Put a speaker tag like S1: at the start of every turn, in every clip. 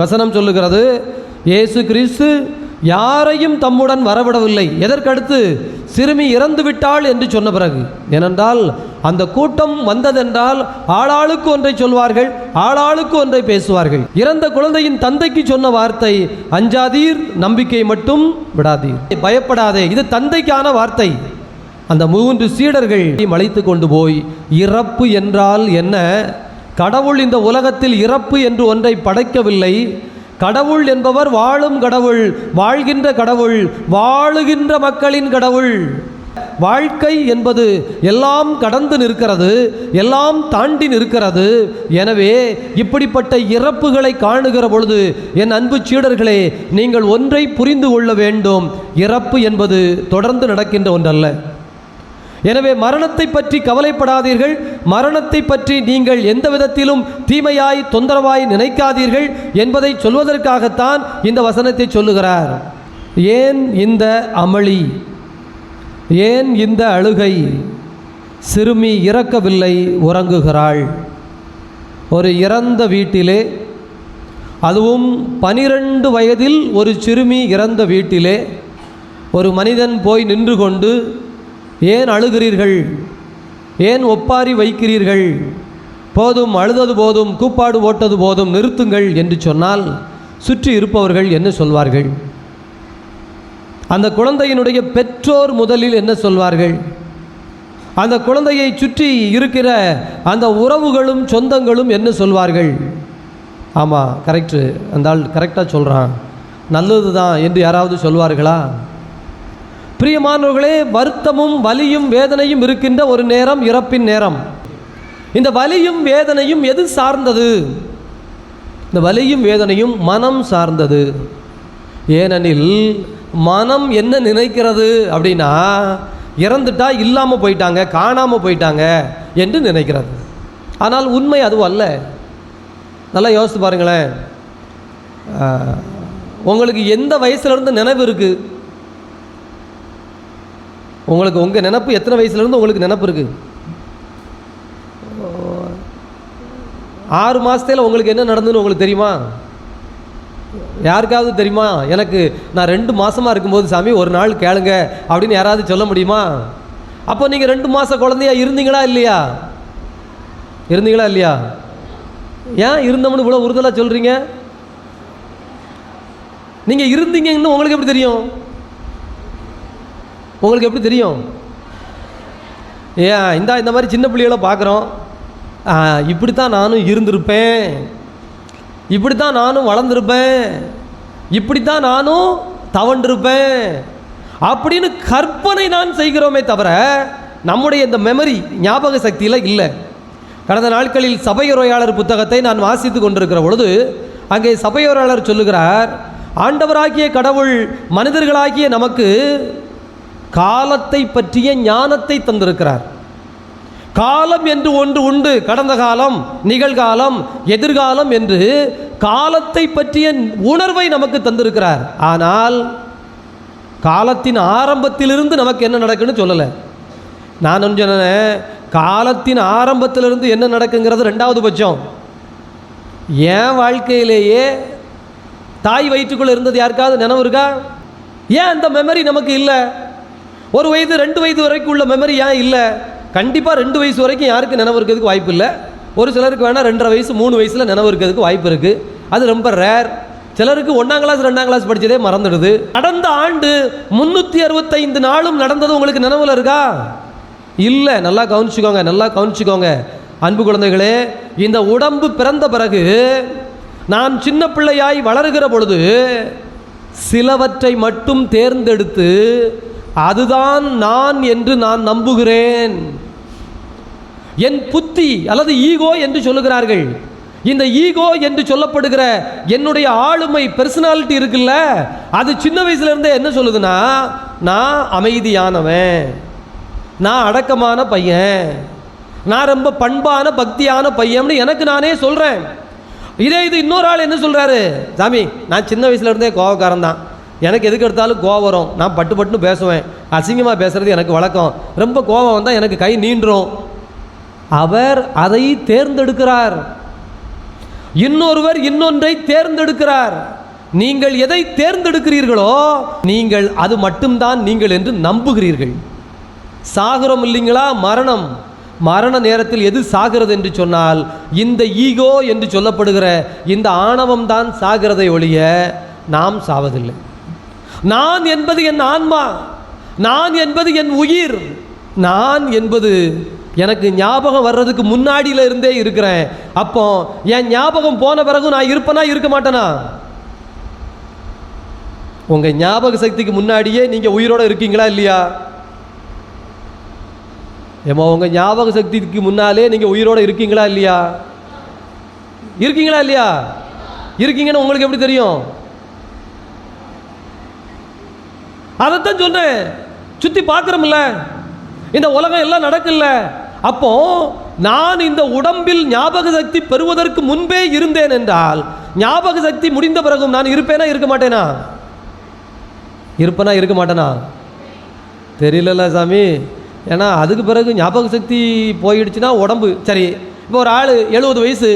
S1: வசனம் சொல்லுகிறது இயேசு கிறிஸ்து யாரையும் தம்முடன் வரவிடவில்லை. எதற்கடுத்து? சிறுமி இறந்து விட்டாள் என்று சொன்ன பிறகு. ஏனென்றால் அந்த கூட்டம் வந்ததென்றால் ஆளாளுக்கு ஒன்றை சொல்வார்கள் ஆளாளுக்கு ஒன்றை பேசுவார்கள். இறந்த குழந்தையின் தந்தைக்கு சொன்ன வார்த்தை அஞ்சாதீர் நம்பிக்கை மட்டும் விடாதீர். பயப்படாதே இது தந்தைக்கான வார்த்தை. அந்த மூன்று சீடர்கள் அழைத்து கொண்டு போய் இறப்பு என்றால் என்ன? கடவுள் இந்த உலகத்தில் இறப்பு என்று ஒன்றை படைக்கவில்லை. கடவுள் என்பவர் வாழும் கடவுள் வாழ்கின்ற கடவுள் வாழுகின்ற மக்களின் கடவுள். வாழ்க்கை என்பது எல்லாம் கடந்து நிற்கிறது எல்லாம் தாண்டி நிற்கிறது. எனவே இப்படிப்பட்ட இறப்புகளை காணுகிற பொழுது என் அன்பு சீடர்களே நீங்கள் ஒன்றை புரிந்து கொள்ள வேண்டும். இறப்பு என்பது தொடர்ந்து நடக்கின்ற ஒன்றல்ல. எனவே மரணத்தை பற்றி கவலைப்படாதீர்கள். மரணத்தை பற்றி நீங்கள் எந்த விதத்திலும் தீமையாய் தொந்தரவாய் நினைக்காதீர்கள் என்பதை சொல்வதற்காகத்தான் இந்த வசனத்தை சொல்லுகிறார். ஏன் இந்த அமளி? ஏன் இந்த அழுகை? சிறுமி இறக்கவில்லை உறங்குகிறாள். ஒரு இறந்த வீட்டிலே அதுவும் பனிரெண்டு வயதில் ஒரு சிறுமி இறந்த வீட்டிலே ஒரு மனிதன் போய் நின்று கொண்டு ஏன் அழுகிறீர்கள்? ஏன் ஒப்பாரி வைக்கிறீர்கள்? போதும் அழுதது போதும் கூப்பாடு ஓட்டது போதும் நிறுத்துங்கள் என்று சொன்னால் சுற்றி இருப்பவர்கள் என்ன சொல்வார்கள்? அந்த குழந்தையினுடைய பெற்றோர் முதலில் என்ன சொல்வார்கள்? அந்த குழந்தையை சுற்றி இருக்கிற அந்த உறவுகளும் சொந்தங்களும் என்ன சொல்வார்கள்? ஆமாம் கரெக்டு அந்த ஆள் கரெக்டாக சொல்கிறான் நல்லது தான் என்று யாராவது சொல்வார்களா? பிரியமானவர்களே வருத்தமும் வலியும் வேதனையும் இருக்கின்ற ஒரு நேரம் இறப்பின் நேரம். இந்த வலியும் வேதனையும் எது சார்ந்தது? இந்த வலியும் வேதனையும் மனம் சார்ந்தது. ஏனெனில் மனம் என்ன நினைக்கிறது அப்படின்னா இறந்துட்டா இல்லாமல் போயிட்டாங்க காணாமல் போயிட்டாங்க என்று நினைக்கிறது. ஆனால் உண்மை அதுவும் அல்ல. நல்லா யோசித்து பாருங்களேன். உங்களுக்கு எந்த வயசுலேருந்து நினைவு இருக்குது உங்களுக்கு உங்கள் நினப்பு எத்தனை வயசுலேருந்து உங்களுக்கு நினப்பு இருக்குது ஆறு மாதத்தில் உங்களுக்கு என்ன நடந்ததுன்னு உங்களுக்கு தெரியுமா? யாருக்காவது தெரியுமா? எனக்கு நான் ரெண்டு மாதமாக இருக்கும்போது சாமி ஒரு நாள் கேளுங்க அப்படின்னு யாராவது சொல்ல முடியுமா? அப்போ நீங்கள் ரெண்டு மாதம் குழந்தையா இருந்தீங்களா இல்லையா? இருந்தீங்களா இல்லையா? ஏன் இருந்தோம்னு இவ்வளோ உறுதலாக சொல்கிறீங்க நீங்கள் இருந்தீங்கன்னு உங்களுக்கு எப்படி தெரியும்? உங்களுக்கு எப்படி தெரியும்? ஏன் இந்த இந்த மாதிரி சின்ன பிள்ளைகளை பார்க்குறோம். இப்படித்தான் நானும் இருந்திருப்பேன். இப்படித்தான் நானும் வளர்ந்துருப்பேன். இப்படித்தான் நானும் தவண்டிருப்பேன் அப்படின்னு கற்பனை நான் செய்கிறோமே தவிர நம்முடைய இந்த மெமரி ஞாபக சக்தியில் இல்லை. கடந்த நாட்களில் சபையுரையாளர் புத்தகத்தை நான் வாசித்து கொண்டிருக்கிற பொழுது அங்கே சபையுரையாளர் சொல்லுகிறார் ஆண்டவராகிய கடவுள் மனிதர்களாகிய நமக்கு காலத்தை பற்றிய ஞானத்தை தந்திருக்கிறார். காலம் என்று ஒன்று உண்டு. கடந்த காலம் நிகழ்காலம் எதிர்காலம் என்று காலத்தை பற்றிய உணர்வை நமக்கு தந்திருக்கிறார். ஆனால் காலத்தின் ஆரம்பத்திலிருந்து நமக்கு என்ன நடக்குன்னு சொல்லலை. நான் ஒன்று சொன்னேன் காலத்தின் ஆரம்பத்திலிருந்து என்ன நடக்குங்கிறது ரெண்டாவது பட்சம். என் வாழ்க்கையிலேயே தாய் வயிற்றுக்குள்ளே இருந்தது யாருக்காவது நினைவு இருக்கா? ஏன் அந்த மெமரி நமக்கு இல்லை? ஒரு வயது ரெண்டு வயது வரைக்கும் உள்ள மெமரி ஏன் இல்லை? கண்டிப்பாக ரெண்டு வயசு வரைக்கும் யாருக்கு நினைவு இருக்கிறதுக்கு வாய்ப்பு இல்லை. ஒரு சிலருக்கு வேணால் ரெண்டரை வயசு மூணு வயசில் நினைவு இருக்கிறதுக்கு வாய்ப்பு இருக்குது அது ரொம்ப ரேர் சிலருக்கு ஒன்றாம் கிளாஸ் ரெண்டாம் கிளாஸ் படித்ததே மறந்துடுது. கடந்த ஆண்டு முந்நூற்றி அறுபத்தைந்து நாளும் நடந்தது உங்களுக்கு நினைவில் இருக்கா? இல்லை. நல்லா கவனிச்சுக்கோங்க நல்லா கவனிச்சுக்கோங்க. அன்பு குழந்தைகளே இந்த உடம்பு பிறந்த பிறகு நான் சின்ன பிள்ளையாய் வளருகிற பொழுது சிலவற்றை மட்டும் தேர்ந்தெடுத்து அதுதான் நான் என்று நான் நம்புகிறேன். என் புத்தி அல்லது ஈகோ என்று சொல்லுகிறார்கள். இந்த ஈகோ என்று சொல்லப்படுகிற என்னுடைய ஆளுமை பெர்சனாலிட்டி இருக்குல்ல அது சின்ன வயசுலேருந்தே என்ன சொல்லுதுன்னா நான் அமைதியானவன். நான் அடக்கமான பையன். நான் ரொம்ப பண்பான பக்தியான பையன் எனக்கு நானே சொல்கிறேன் இதே இது இன்னொரு ஆள் என்ன சொல்கிறாரு சாமி நான் சின்ன வயசுலேருந்தே கோவக்காரன் தான் எனக்கு எதுக்கு எடுத்தாலும் கோவம் வரும். நான் பட்டு பட்டுன்னு பேசுவேன். அசிங்கமாக பேசுகிறது எனக்கு வழக்கம். ரொம்ப கோவம் வந்தால் எனக்கு கை நீண்டுரும். அவர் அதை தேர்ந்தெடுக்கிறார். இன்னொருவர் இன்னொன்றை தேர்ந்தெடுக்கிறார். நீங்கள் எதை தேர்ந்தெடுக்கிறீர்களோ நீங்கள் அது மட்டும்தான் நீங்கள் என்று நம்புகிறீர்கள். சாகுறோம் இல்லைங்களா? மரணம். மரண நேரத்தில் எது சாகிறது என்று சொன்னால் இந்த ஈகோ என்று சொல்லப்படுகிற இந்த ஆணவம் தான் சாகிறதை ஒழிய நாம் சாவதில்லை. நான் என்பது என் ஆன்மா நான் என்பது என் உயிர் நான் என்பது எனக்கு ஞாபகம் வர்றதுக்கு முன்னாடியில் இருந்தே இருக்கிறேன். அப்போ என் ஞாபகம் போன பிறகு நான் இருப்பேனா இருக்க மாட்டேனா? உங்கள் ஞாபக சக்திக்கு முன்னாடியே நீங்கள் உயிரோட இருக்கீங்களா இல்லையா? ஏமா உங்கள் ஞாபக சக்திக்கு முன்னாலே நீங்கள் உயிரோட இருக்கீங்களா இல்லையா? இருக்கீங்களா இல்லையா? இருக்கீங்கன்னு உங்களுக்கு எப்படி தெரியும்? அதைத்தான் சொன்னேன் சுற்றி பார்க்குறோம்ல இந்த உலகம் எல்லாம் நடக்கல. அப்போ நான் இந்த உடம்பில் ஞாபக சக்தி பெறுவதற்கு முன்பே இருந்தேன் என்றால் ஞாபக சக்தி முடிந்த பிறகும் நான் இருப்பேனா இருக்க மாட்டேனா? இருப்பேனா இருக்க மாட்டேனா? தெரியலல்ல சாமி. ஏன்னா அதுக்கு பிறகு ஞாபக சக்தி போயிடுச்சுன்னா உடம்பு. சரி இப்போ ஒரு ஆள் எழுபது வயசு.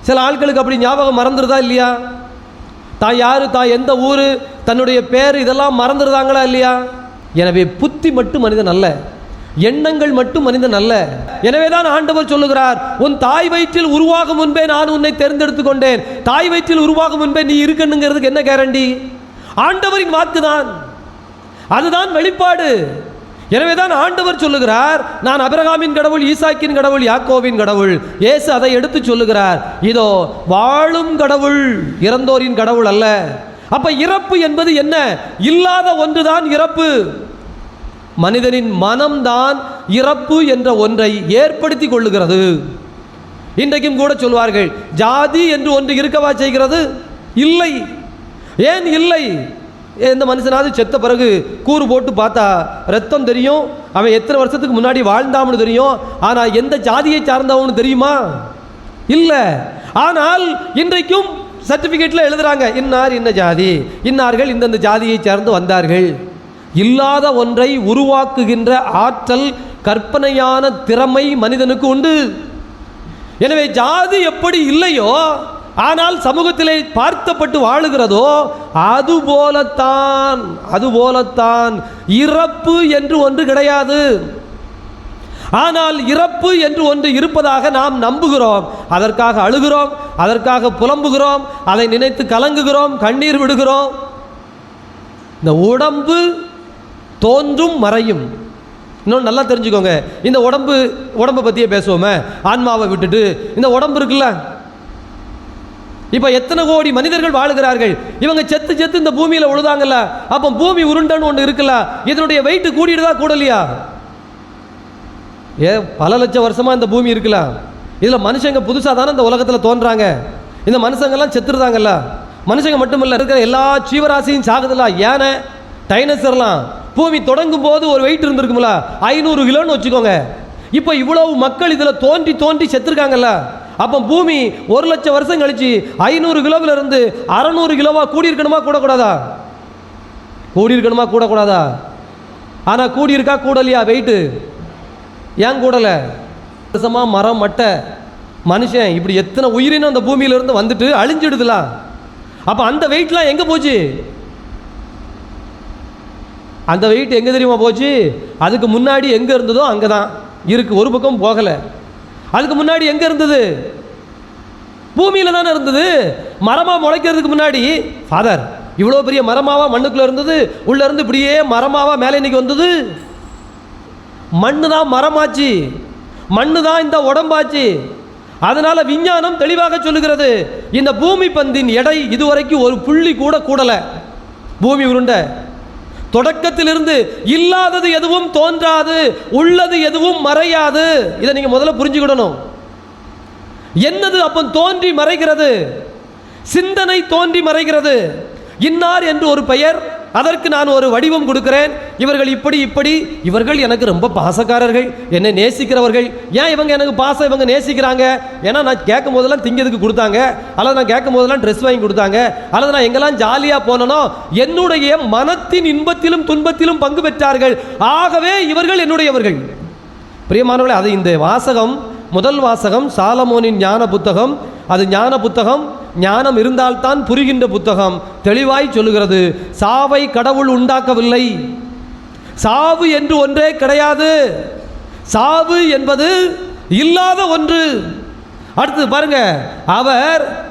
S1: சில ஆட்களுக்கு அப்படி ஞாபகம் மறந்துடுதா இல்லையா? தான் யார்? தான் எந்த ஊர்? தன்னுடைய பேர் இதெல்லாம் மறந்துடுதாங்களா இல்லையா? எனவே புத்தி மட்டும் மனிதன் அல்ல எண்ணங்கள் மட்டும் மனிதன் அல்ல. எனவே தான் ஆண்டவர் சொல்லுகிறார் உன் தாய் வயிற்றில் உருவாகும் முன்பே நான் உன்னை தேர்ந்தெடுத்து கொண்டேன். தாய் வயிற்றில் உருவாகும் முன்பே நீ இருக்கணுங்கிறதுக்கு என்ன கேரண்டி ஆண்டவரின் வாக்குதான் அதுதான் வெளிப்பாடு. எனவே தான் ஆண்டவர் சொல்லுகிறார் நான் அபிரகாமின் கடவுள் ஈசாக்கின் கடவுள் யாக்கோவின் கடவுள். இயேசு அதை எடுத்து சொல்லுகிறார் இதோ வாழும் கடவுள் இறந்தோரின் கடவுள் அல்ல. அப்ப இறப்பு என்பது என்ன? இல்லாத ஒன்றுதான் இறப்பு. மனிதனின் மனம்தான் இறப்பு என்ற ஒன்றை ஏற்படுத்தி கொள்ளுகிறது. இன்றைக்கும் கூட சொல்வார்கள் ஜாதி என்று ஒன்று இருக்கவா செய்கிறது? இல்லை. ஏன் இல்லை? எந்த மனுஷனாவது செத்த பிறகு கூறு போட்டு பார்த்தா ரத்தம் தெரியும்? அவன் எத்தனை வருஷத்துக்கு முன்னாடி வாழ்ந்தான்னு தெரியும். ஆனால் எந்த ஜாதியை சார்ந்தவனு தெரியுமா? இல்லை. ஆனால் இன்றைக்கும் சர்டிஃபிகேட்டில் எழுதுகிறாங்க இன்னார் இன்ன ஜாதி இன்னார்கள் இந்தந்த ஜாதியை சார்ந்து வந்தார்கள். இல்லாத ஒன்றை உருவாக்குகின்ற ஆற்றல் கற்பனையான திறமை மனிதனுக்கு உண்டு. எனவே ஜாதி எப்படி இல்லையோ ஆனால் சமூகத்திலே பார்த்தப்பட்டு வாழுகிறதோ அதுபோலத்தான் அதுபோலத்தான். இறப்பு என்று ஒன்று கிடையாது. ஆனால் இறப்பு என்று ஒன்று இருப்பதாக நாம் நம்புகிறோம். அதற்காக அழுகிறோம் அதற்காக புலம்புகிறோம் அதை நினைத்து கலங்குகிறோம் கண்ணீர் விடுகிறோம். இந்த உடம்பு தோன்றும் மறையும். இன்னொன்று நல்லா தெரிஞ்சுக்கோங்க. இந்த உடம்பு உடம்பை பற்றியே பேசுவோமே. ஆன்மாவை விட்டுட்டு. இந்த உடம்பு இருக்குல்ல? இப்போ எத்தனை கோடி மனிதர்கள் வாழுகிறார்கள்? இவங்க செத்து செத்து இந்த பூமியில் உழுதாங்கல்ல? அப்போ பூமி உருண்டைன்னு ஒன்று இருக்குல்ல? இதனுடைய வெயிட் கூடிடுதா கூடலையா? ஏ பல லட்சம் வருஷமாக இந்த பூமி இருக்குல்ல? இதில் மனுஷங்க புதுசாக தானே இந்த உலகத்தில் தோன்றாங்க. இந்த மனுஷங்கெல்லாம் செத்துருதாங்கல்ல? மனுஷங்க மட்டுமில்ல இருக்கிற எல்லா ஜீவராசியும் சாகுதில்ல? யானை டைனசர்லாம். பூமி தொடங்கும் போது ஒரு வெயிட் இருந்திருக்கும்ல? ஐநூறு கிலோன்னு வச்சுக்கோங்க. இப்போ இவ்வளவு மக்கள் இதில் தோன்றி தோன்றி செத்துருக்காங்கல்ல? அப்போ பூமி ஒரு லட்சம் வருஷம் கழிச்சு ஐநூறு கிலோவில் இருந்து அறநூறு கிலோவாக கூடியிருக்கணுமா கூடக்கூடாதா? கூடியிருக்கணுமா கூடக்கூடாதா? ஆனால் கூடியிருக்கா கூடலையா? வெயிட்டு ஏன் கூடலை? வருஷமாக மரம் மட்டை. மனுஷன் இப்படி எத்தனை உயிரினம் அந்த பூமியிலிருந்து வந்துட்டு அழிஞ்சிடுதுலாம் அப்போ அந்த வெயிட்லாம் எங்கே போச்சு? அந்த வெயிட் எங்கே தெரியுமா போச்சு? அதுக்கு முன்னாடி எங்கே இருந்ததோ அங்கே தான் இருக்குது ஒரு பக்கம் போகலை. அதுக்கு முன்னாடி எங்கே இருந்தது? பூமியில் தானே இருந்தது. மரமாக முளைக்கிறதுக்கு முன்னாடி. ஃபாதர் இவ்வளோ பெரிய மரமாவா மண்ணுக்குள்ளே இருந்தது? உள்ளே இருந்து இப்படியே மரமாவா மேலே இன்னைக்கு வந்தது? மண்ணு தான் மரமாச்சு. மண்ணு தான் இந்த உடம்பாச்சு. அதனால விஞ்ஞானம் தெளிவாக சொல்லுகிறது. இந்த பூமி பந்தின் எடை இதுவரைக்கும் ஒரு புள்ளி கூட கூடலை. பூமி உருண்டை. தொடக்கத்திலிருந்து இல்லாதது எதுவும் தோன்றாது உள்ளது எதுவும் மறையாது. இதை நீங்க முதல்ல புரிஞ்சுக்கிடணும். என்னது அப்போ தோன்றி மறைகிறது? சிந்தனை தோன்றி மறைகிறது. இன்னார் என்று ஒரு பெயர் அதற்கு நான் ஒரு வடிவம் கொடுக்கிறேன். இவர்கள் இப்படி இப்படி. இவர்கள் எனக்கு ரொம்ப பாசக்காரர்கள். என்னை நேசிக்கிறவர்கள். ஏன் இவங்க எனக்கு பாசம்? இவங்க நேசிக்கிறாங்க. ஏன்னா நான் கேட்கும் போதெல்லாம் திங்கிறதுக்கு கொடுத்தாங்க. அல்லது நான் கேட்கும் போதெல்லாம் ட்ரெஸ் வாங்கி கொடுத்தாங்க. அல்லது நான் எங்கெல்லாம் ஜாலியாக போனனோ என்னுடைய மனத்தின் இன்பத்திலும் துன்பத்திலும் பங்கு பெற்றார்கள். ஆகவே இவர்கள் என்னுடையவர்கள். பிரியமானவர்களே அது இந்த வாசகம் முதல் வாசகம் சாலமோனின் ஞான புத்தகம் அது ஞான புத்தகம் ஞானம் இருந்தால்தான் புரிகின்ற புத்தகம். தெளிவாய் சொல்லுகிறது. சாவை கடவுள் உண்டாக்கவில்லை. சாவு என்று ஒன்றே கிடையாது. சாவு என்பது இல்லாத ஒன்று. அடுத்து பாருங்க. அவர்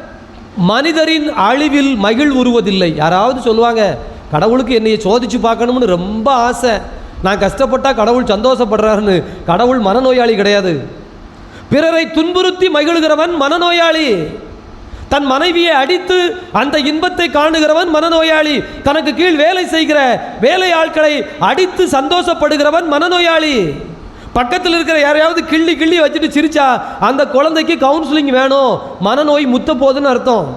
S1: மனிதரின் அழிவில் மகிழ் உருவதில்லை. யாராவது சொல்லுவாங்க கடவுளுக்கு என்னையை சோதிச்சு பார்க்கணும்னு ரொம்ப ஆசை. நான் கஷ்டப்பட்டா கடவுள் சந்தோஷப்படுறாருன்னு. கடவுள் மனநோயாளி கிடையாது. பிறரை துன்புறுத்தி மகிழ்கிறவன் மனநோயாளி. தன் மனைவியை அடித்து அந்த இன்பத்தை காணுகிறவன் மனநோயாளி. தனக்கு கீழ் வேலை செய்கிற வேலை ஆட்களை அடித்து சந்தோஷப்படுகிறவன் மனநோயாளி. பக்கத்தில் இருக்கிற யாரையாவது கிள்ளி கிள்ளி வச்சுட்டு சிரிச்சா அந்த குழந்தைக்கு கவுன்சிலிங் வேணும். மனநோய் முத்த போதுன்னு அர்த்தம்.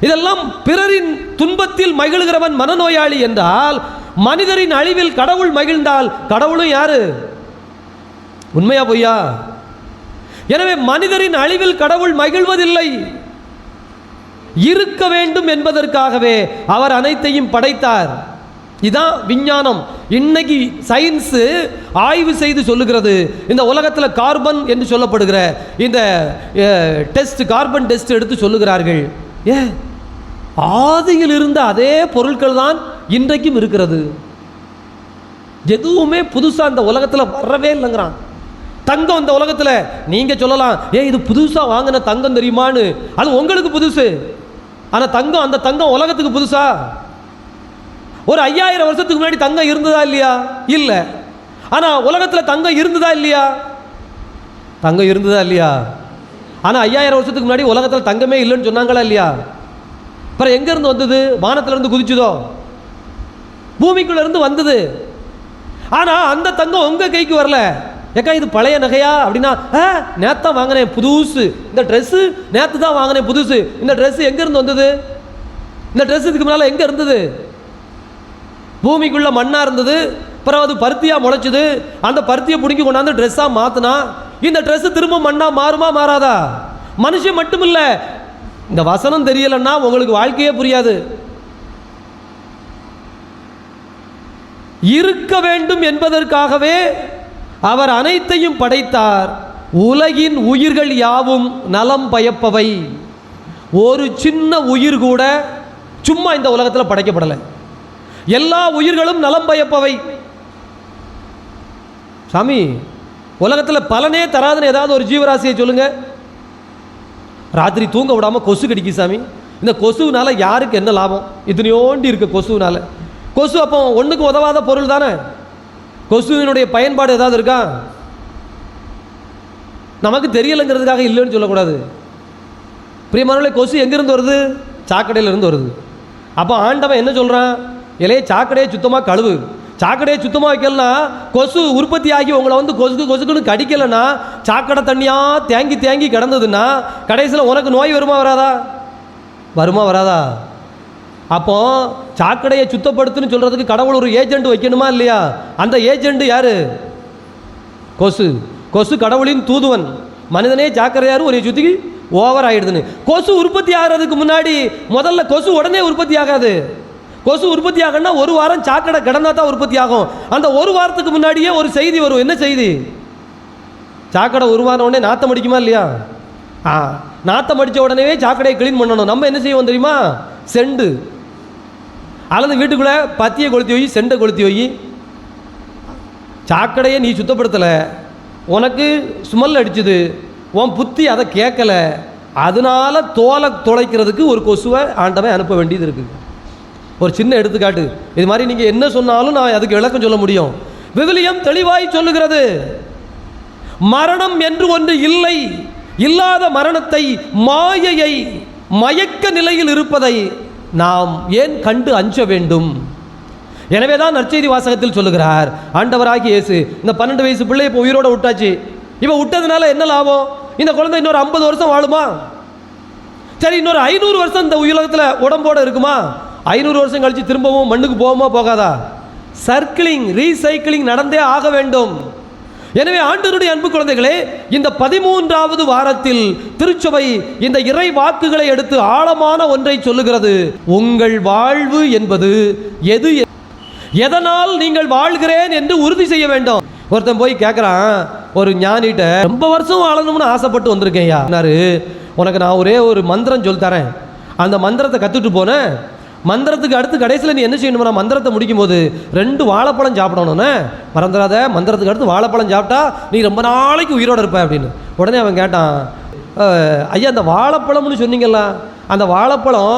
S1: இதெல்லாம் பிறரின் துன்பத்தில் மகிழ்கிறவன் மனநோயாளி என்றால் மனிதரின் அழிவில் கடவுள் மகிழ்ந்தால் கடவுளும் யாரு? உண்மையா பொய்யா? எனவே மனிதரின் அழிவில் கடவுள் மகிழ்வதில்லை. இருக்க வேண்டும் என்பதற்காகவே அவர் அனைத்தையும் படைத்தார். இதான் விஞ்ஞானம். இன்னைக்கு சயின்ஸு ஆய்வு செய்து சொல்லுகிறது. இந்த உலகத்தில் கார்பன் என்று சொல்லப்படுகிற இந்த டெஸ்ட் கார்பன் டெஸ்ட் எடுத்து சொல்லுகிறார்கள். ஏ ஆதியில் இருந்த அதே பொருட்கள் தான் இன்றைக்கும் இருக்கிறது. எதுவுமே புதுசாக இந்த உலகத்தில் வரவே இல்லைங்கிறான். தங்கம் இந்த உலகத்தில் நீங்கள் சொல்லலாம் ஏ இது புதுசாக வாங்கின தங்கம் தெரியுமான்னு? அது உங்களுக்கு புதுசு. ஆனால் தங்கம் அந்த தங்கம் உலகத்துக்கு புதுசா? ஒரு ஐயாயிரம் வருஷத்துக்கு முன்னாடி தங்கம் இருந்ததா இல்லையா? இல்லை. ஆனால் உலகத்தில் தங்கம் இருந்ததா இல்லையா? தங்கம் இருந்ததா இல்லையா? ஆனால் ஐயாயிரம் வருஷத்துக்கு முன்னாடி உலகத்தில் தங்கமே இல்லைன்னு சொன்னாங்களா இல்லையா? அப்புறம் எங்கேருந்து வந்தது? வானத்திலேருந்து குதிச்சுதோ? பூமிக்குள்ளேருந்து வந்தது. ஆனால் அந்த தங்கம் உங்கள் கைக்கு வரல. ஏக்கா இது பழைய நகையா? அப்படின்னா ஆ நேத்தான் வாங்கினேன் புதுசு. இந்த ட்ரெஸ்ஸு நேற்று தான் வாங்கினேன் புதுசு. இந்த ட்ரெஸ்ஸு எங்கேருந்து வந்தது? இந்த ட்ரெஸ் இதுக்கு முன்னால் எங்கே இருந்தது? பூமிக்குள்ளே மண்ணாக இருந்தது. அப்புறம் அது பருத்தியாக முளைச்சிது. அந்த பருத்தியை பிடிங்கி கொண்டாந்து ட்ரெஸ்ஸாக மாற்றினா இந்த ட்ரெஸ்ஸு திரும்ப மண்ணாக மாறுமா மாறாதா? மனுஷன் மட்டும் இல்லை இந்த வசனம் தெரியலைன்னா உங்களுக்கு வாழ்க்கையே புரியாது. இருக்க வேண்டும் என்பதற்காகவே அவர் அனைத்தையும் படைத்தார். உலகின் உயிர்கள் யாவும் நலம் பயப்பவை. ஒரு சின்ன உயிர் கூட சும்மா இந்த உலகத்தில் படைக்கப்படலை. எல்லா உயிர்களும் நலம் பயப்பவை. சாமி உலகத்தில் பலனே தராதுன்னு ஏதாவது ஒரு ஜீவராசியை சொல்லுங்க. ராத்திரி தூங்க விடாம கொசு கடிக்கு சாமி. இந்த கொசுனால யாருக்கு என்ன லாபம்? இத்தனையோண்டி இருக்கு கொசுனால கொசு அப்போ ஒன்றுக்கு உதவாத பொருள் தானே? கொசுவினுடைய பயன்பாடு ஏதாவது இருக்கா? நமக்கு தெரியலைங்கிறதுக்காக இல்லைன்னு சொல்லக்கூடாது. பிரியமானவர்களே கொசு எங்கேருந்து வருது? சாக்கடையிலேருந்து வருது. அப்போ ஆண்டவன் என்ன சொல்கிறான் இலையே சாக்கடையை சுத்தமாக கழுவு. சாக்கடையை சுத்தமாக வைக்கலனா கொசு உற்பத்தி ஆகி உங்களை வந்து கொசுக்கு கொசுக்குன்னு கடிக்கலைன்னா சாக்கடை தண்ணியாக தேங்கி தேங்கி கிடந்ததுன்னா கடைசியில் உனக்கு நோய் வருமா வராதா? வருமா வராதா? அப்போ சாக்கடையை சுத்தப்படுத்துன்னு சொல்கிறதுக்கு கடவுள் ஒரு ஏஜெண்ட் வைக்கணுமா இல்லையா? அந்த ஏஜெண்ட் யார்? கொசு. கொசு கடவுளின் தூதுவன். மனிதனே ஜாக்கிரதையாரு ஒரு சுத்திக்கு ஓவர் ஆகிடுதுன்னு கொசு உற்பத்தி ஆகிறதுக்கு முன்னாடி முதல்ல கொசு உடனே உற்பத்தி ஆகாது. கொசு உற்பத்தி ஆகணும்னா ஒரு வாரம் சாக்கடை கிடந்தா தான் உற்பத்தி ஆகும். அந்த ஒரு வாரத்துக்கு முன்னாடியே ஒரு செய்தி வரும். என்ன செய்தி? சாக்கடை உருவான உடனே நாத்தம் அடிக்குமா இல்லையா? ஆ நாத்தம் அடித்த உடனே சாக்கடையை க்ளீன் பண்ணணும். நம்ம என்ன செய்வோம் தெரியுமா? செண்டு. அல்லது வீட்டுக்குள்ளே பத்தியை கொளுத்தி வை செண்டை கொளுத்தி வை. சாக்கடையை நீ சுத்தப்படுத்தலை. உனக்கு ஸ்மெல் அடிச்சுது. உன் புத்தி அதை கேட்கல. அதனால தோலை துளைக்கிறதுக்கு ஒரு கொசுவை ஆண்டவன் அனுப்ப வேண்டியது இருக்குது ஒரு சின்ன எடுத்துக்காட்டு. இது மாதிரி நீங்கள் என்ன சொன்னாலும் நான் அதுக்கு விளக்கம் சொல்ல முடியும். விவிலியம் தெளிவாய் சொல்லுகிறது. மரணம் என்று ஒன்று இல்லை. இல்லாத மரணத்தை மாயையை மயக்க நிலையில் இருப்பதை நாம் ஏன் கண்டு அஞ்ச வேண்டும்? எனவே தான் நற்செய்தி வாசகத்தில் சொல்லுகிறார் ஆண்டவராகி இயேசு இந்த பன்னெண்டு வயசு பிள்ளை இப்போ உயிரோட விட்டாச்சு. இவன் விட்டதுனால என்ன லாபம்? இந்த குழந்தை இன்னொரு ஐம்பது வருஷம் வாழுமா? சரி இன்னொரு ஐநூறு வருஷம் இந்த உலகத்தில் உடம்போட இருக்குமா? ஐநூறு வருஷம் கழித்து திரும்பவும் மண்ணுக்கு போகுமா போகாதா? சர்க்கிளிங் ரீசைக்கிளிங் நடந்தே ஆக வேண்டும். எனவே ஆண்டருடைய அன்பு குழந்தைகளே இந்த பதிமூன்றாவது வாரத்தில் திருச்சபை இந்த இறை வாக்குகளை எடுத்து ஆழமான ஒன்றை சொல்லுகிறது. உங்கள் வாழ்வு என்பது எது எதனால் நீங்கள் வாழ்கிறேன் என்று உறுதி செய்ய வேண்டும். ஒருத்தன் போய் கேட்குறான் ஒரு ஞானிகிட்ட ரொம்ப வருஷம் வாழணும்னு ஆசைப்பட்டு வந்திருக்கேன் யாரு உனக்கு நான் ஒரே ஒரு மந்திரம் சொல்லி தரேன். அந்த மந்திரத்தை கற்றுட்டு போனேன். மந்திரத்துக்கு அடுத்து கடைசியில் நீ என்ன செய்யணும்னா மந்திரத்தை முடிக்கும் போது ரெண்டு வாழைப்பழம் சாப்பிடணும்னே. மறந்துடாத மந்திரத்துக்கு அடுத்து வாழைப்பழம் சாப்பிட்டா நீ ரொம்ப நாளைக்கு உயிரோடு இருப்ப அப்படின்னு. உடனே அவன் கேட்டான் ஐயா அந்த வாழைப்பழம்னு சொன்னீங்கல்ல அந்த வாழைப்பழம்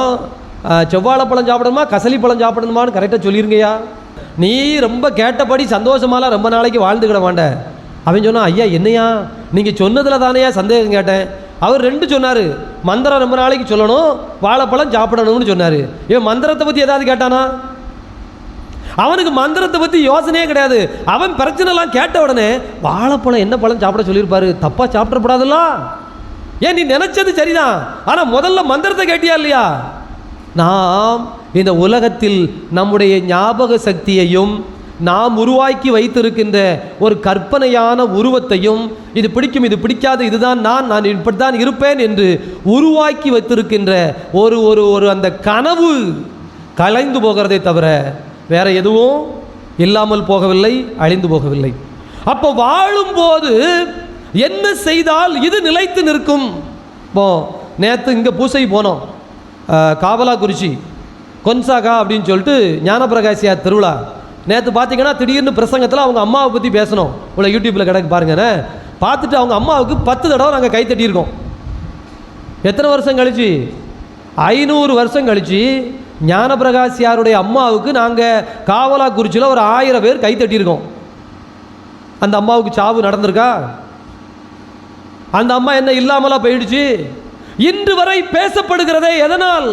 S1: செவ்வாழைப்பழம் சாப்பிடணுமா கசலி பழம் சாப்பிடணுமான்னு கரெக்டாக சொல்லிருங்கய்யா. நீ ரொம்ப கேட்டபடி சந்தோஷமாலாம் ரொம்ப நாளைக்கு வாழ்ந்துக்கிட மாட்டேன் அவன் சொன்னான் ஐயா என்னையா நீங்கள் சொன்னதில் தானேயா சந்தேகம் கேட்டேன். அவர் ரெண்டு சொன்னார். மந்திரம் ரொம்ப நாளைக்கு சொல்லணும் வாழைப்பழம் சாப்பிடணும்னு சொன்னார். இவன் மந்திரத்தை பற்றி ஏதாவது கேட்டானா? அவனுக்கு மந்திரத்தை பற்றி யோசனையே கிடையாது. அவன் பிரச்சனைலாம் கேட்ட உடனே வாழைப்பழம் என்ன பழம் சாப்பிட சொல்லியிருப்பாரு? தப்பாக சாப்பிடக்கூடாதுல்ல? ஏன் நீ நினச்சது சரிதான். ஆனால் முதல்ல மந்திரத்தை கேட்டியா இல்லையா? நாம் இந்த உலகத்தில் நம்முடைய ஞாபக சக்தியையும் நாம் உருவாக்கி வைத்திருக்கின்ற ஒரு கற்பனையான உருவத்தையும் இது பிடிக்கும் இது பிடிக்காது இதுதான் நான் நான் இப்படித்தான் இருப்பேன் என்று உருவாக்கி வைத்திருக்கின்ற ஒரு ஒரு ஒரு அந்த கனவு கலைந்து போகிறதே தவிர வேற எதுவும் இல்லாமல் போகவில்லை அழிந்து போகவில்லை. அப்போ வாழும்போது என்ன செய்தால் இது நிலைத்து நிற்கும்? இப்போ நேற்று இங்கே பூசை போனோம். காவலா குறிச்சி கொன்சாகா அப்படின்னு சொல்லிட்டு ஞானபிரகாசியா திருவிழா. நேற்று பார்த்தீங்கன்னா திடீர்னு பிரசங்கத்தில் அவங்க அம்மாவை பற்றி பேசணும். இவ்வளோ யூடியூப்பில் கிடக்கு பாருங்கண்ணே பார்த்துட்டு அவங்க அம்மாவுக்கு பத்து தடவை நாங்கள் கை தட்டியிருக்கோம். எத்தனை வருஷம் கழிச்சு? ஐநூறு வருஷம் கழிச்சு ஞானப்பிரகாசியாருடைய அம்மாவுக்கு நாங்கள் காவலாக்குறிச்சியில் ஒரு ஆயிரம் பேர் கை தட்டியிருக்கோம். அந்த அம்மாவுக்கு சாவு நடந்திருக்கா? அந்த அம்மா என்ன இல்லாமலா போயிடுச்சு? இன்று வரை பேசப்படுகிறதே எதனால்?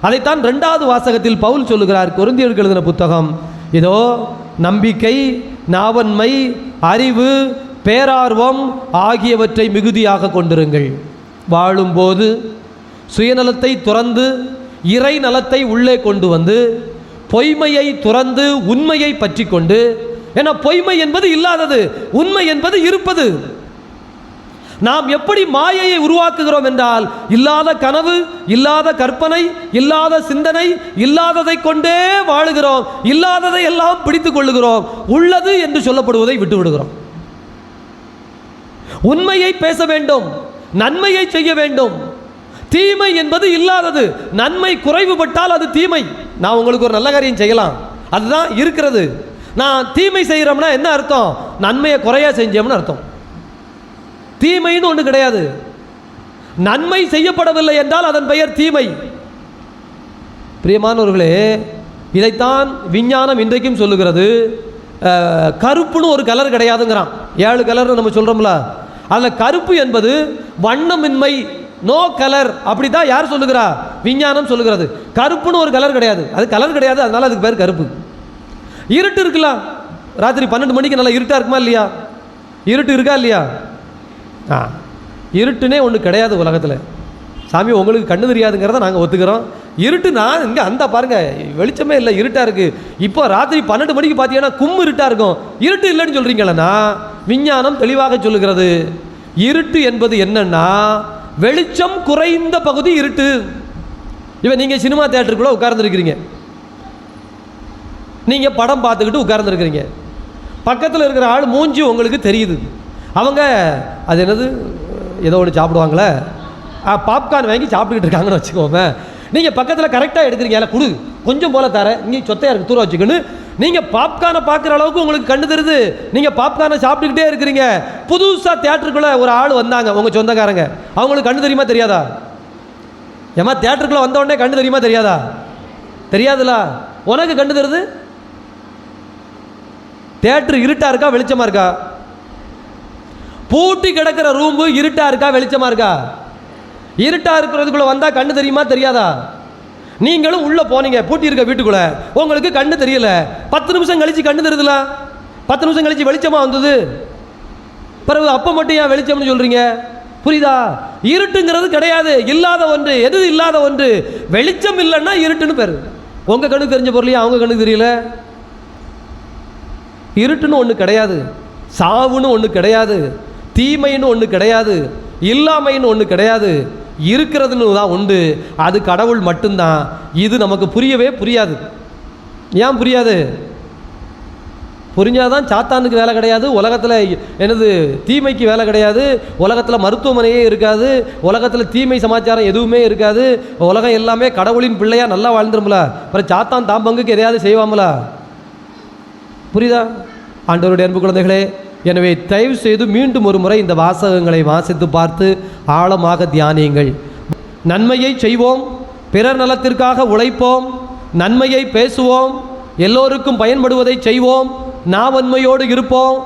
S1: அதைத்தான் ரெண்டாவது வாசகத்தில் பவுல் சொல்லுகிறார். கொருந்தியருக்கு எழுதின புத்தகம். இதோ நம்பிக்கை நாவன்மை அறிவு பேரார்வம் ஆகியவற்றை மிகுதியாக கொண்டிருங்கள். வாழும்போது சுயநலத்தை துறந்து இறை நலத்தை உள்ளே கொண்டு வந்து பொய்மையை துறந்து உண்மையை பற்றி கொண்டு ஏன்னா பொய்மை என்பது இல்லாதது உண்மை என்பது இருப்பது. நாம் எப்படி மாயையை உருவாக்குகிறோம் என்றால் இல்லாத கனவு இல்லாத கற்பனை இல்லாத சிந்தனை இல்லாததை கொண்டே வாழுகிறோம் இல்லாததை எல்லாம் பிடித்துக் கொள்ளுகிறோம் உள்ளது என்று சொல்லப்படுவதை விட்டு விடுகிறோம் உண்மையை பேச வேண்டும் நன்மையை செய்ய வேண்டும். தீமை என்பது இல்லாதது நன்மை குறைவுபட்டால் அது தீமை. நான் உங்களுக்கு ஒரு நல்ல காரியம் செய்யலாம். அதுதான் இருக்கிறது. நான் தீமை செய்கிறோம்னா என்ன அர்த்தம்? நன்மையை குறையா செஞ்சோம்னு அர்த்தம். தீமைன்னு ஒன்று கிடையாது. நன்மை செய்யப்படவில்லை என்றால் அதன் பெயர் தீமை. பிரியமானவர்களே இதைத்தான் விஞ்ஞானம் இன்றைக்கும் சொல்லுகிறது. கருப்புன்னு ஒரு கலர் கிடையாதுங்கிறான். ஏழு கலர்னு நம்ம சொல்கிறோம்ல அதில் கருப்பு என்பது வண்ணமின்மை நோ கலர் அப்படி தான் யார் சொல்லுகிறா? விஞ்ஞானம் சொல்லுகிறது. கருப்புன்னு ஒரு கலர் கிடையாது. அது கலர் கிடையாது அதனால அதுக்கு பேர் கருப்பு. இருட்டு இருக்கலாம் ராத்திரி பன்னெண்டு மணிக்கு நல்லா இருட்டாக இருக்குமா இல்லையா? இருட்டு இருக்கா இல்லையா? ஆ. இருட்டுனே ஒன்று கிடையாது உலகத்தில். சாமி உங்களுக்கு கண்ணு தெரியாதுங்கிறத நாங்கள் ஒத்துக்கிறோம். இருட்டு நான் இங்கே அந்த பாருங்கள் வெளிச்சமே இல்லை இருட்டாக இருக்குது இப்போ ராத்திரி பன்னெண்டு மணிக்கு பார்த்தீங்கன்னா கும் இருட்டாக இருக்கும். இருட்டு இல்லைன்னு சொல்கிறீங்களன்னா விஞ்ஞானம் தெளிவாக சொல்லுகிறது. இருட்டு என்பது என்னன்னா வெளிச்சம் குறைந்த பகுதி இருட்டு. இவன் நீங்கள் சினிமா தேட்டருக்குள்ளே உட்கார்ந்துருக்கிறீங்க. நீங்கள் படம் பார்த்துக்கிட்டு உட்கார்ந்துருக்கிறீங்க. பக்கத்தில் இருக்கிற ஆள் மூஞ்சி உங்களுக்கு தெரியுது. அவங்க அது என்னது ஏதோ ஒன்று சாப்பிடுவாங்களே பாப்கார்ன் வாங்கி சாப்பிட்டுக்கிட்டு இருக்காங்கன்னு வச்சுக்கோங்க நீங்கள் பக்கத்தில் கரெக்டாக எடுக்கிறீங்க இல்லை கொடு. கொஞ்சம் போல தர இங்கே சொத்தையாக இருக்கு தூர வச்சுக்கணும் நீங்கள் பாப்கார்னை பார்க்குற அளவுக்கு உங்களுக்கு கண்டு தருது நீங்கள் பாப்கார்னை சாப்பிட்டுக்கிட்டே இருக்கிறீங்க. புதுசாக தேட்டருக்குள்ளே ஒரு ஆள் வந்தாங்க உங்கள் சொந்தக்காரங்க. அவங்களுக்கு கண்டு தெரியுமா தெரியாதா? ஏமா தேட்டருக்குள்ளே வந்த உடனே கண்டு தெரியுமா தெரியாதா? தெரியாதுல. உனக்கு கண்டு தருது தேட்டர் இருட்டாக இருக்கா வெளிச்சமாக இருக்கா? பூட்டி கிடக்கிற ரூம்பு இருட்டா இருக்கா வெளிச்சமா இருக்கா? இருட்டா இருக்கிறதுக்குள்ள வந்தா கண்ணு தெரியுமா தெரியாதா? நீங்களும் உள்ள போனீங்க பூட்டி இருக்க வீட்டுக்குள்ள. உங்களுக்கு கண்ணு தெரியல. பத்து நிமிஷம் கழிச்சு கண்ணு தெரியுதுல? பத்து நிமிஷம் கழிச்சு வெளிச்சமா வந்தது? பிறகு அப்போ மட்டும் ஏன் வெளிச்சம்னு சொல்றீங்க? புரியுதா? இருட்டுங்கிறது கிடையாது. இல்லாத ஒன்று. எது இல்லாத ஒன்று? வெளிச்சம் இல்லைன்னா இருட்டுன்னு பேர். உங்க கண்ணுக்கு தெரிஞ்ச பொருளையும் அவங்க கண்ணுக்கு தெரியல? இருட்டுன்னு ஒன்று கிடையாது. சாவுன்னு ஒன்று கிடையாது. தீமைன்னு ஒன்று கிடையாது இல்லாமைன்னு ஒன்று கிடையாது. இருக்கிறதுன்னு தான் உண்டு. அது கடவுள் மட்டும்தான். இது நமக்கு புரியவே புரியாது. ஏன் புரியாது? புரிஞ்சாதான் சாத்தானுக்கு வேலை கிடையாது உலகத்தில் எனது தீமைக்கு வேலை கிடையாது உலகத்தில் மருத்துவமனையே இருக்காது உலகத்தில் தீமை சமாச்சாரம் எதுவுமே இருக்காது. உலகம் எல்லாமே கடவுளின் பிள்ளையாக நல்லா வாழ்ந்துரும்ல அப்புறம் சாத்தான் தாம்பங்குக்கு எதையாவது செய்வாமல புரியுதா? ஆண்டவருடைய அன்பு குழந்தைகளே எனவே தயவு செய்து மீண்டும் ஒரு முறை இந்த வாசகங்களை வாசித்து பார்த்து ஆழமாக தியானியுங்கள். நன்மையை செய்வோம் பிறர் நலத்திற்காக உழைப்போம் நன்மையை பேசுவோம் எல்லோருக்கும் பயன்படுவதை செய்வோம் நாவன்மையோடு இருப்போம்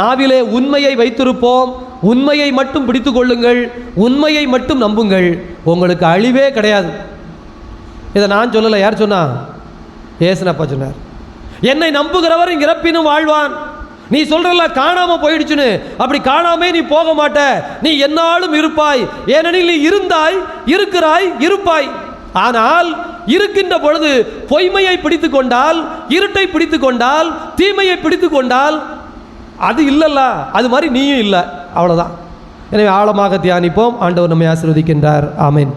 S1: நாவிலே உண்மையை வைத்திருப்போம் உண்மையை மட்டும் பிடித்து கொள்ளுங்கள் உண்மையை மட்டும் நம்புங்கள். உங்களுக்கு அழிவே கிடையாது. இதை நான் சொல்லலை யார் சொன்னா? ஏசுனப்பா சொன்னார். என்னை நம்புகிறவர் இறப்பினும் வாழ்வான். நீ சொல்றல காணாம போயிடுச்சுன்னு. அப்படி காணாமே நீ போக மாட்ட. நீ என்னாலும் இருப்பாய். ஏனெனில் நீ இருந்தாய் இருக்கிறாய் இருப்பாய். ஆனால் இருக்கின்ற பொழுது பொய்மையை பிடித்து கொண்டால் இருட்டை பிடித்து கொண்டால் தீமையை பிடித்து கொண்டால் அது இல்லைல்ல. அது மாதிரி நீயும் இல்லை. அவ்வளோதான் எனவே ஆழமாக தியானிப்போம். ஆண்டவர் நம்மை ஆசிர்வதிக்கின்றார். ஆமேன்.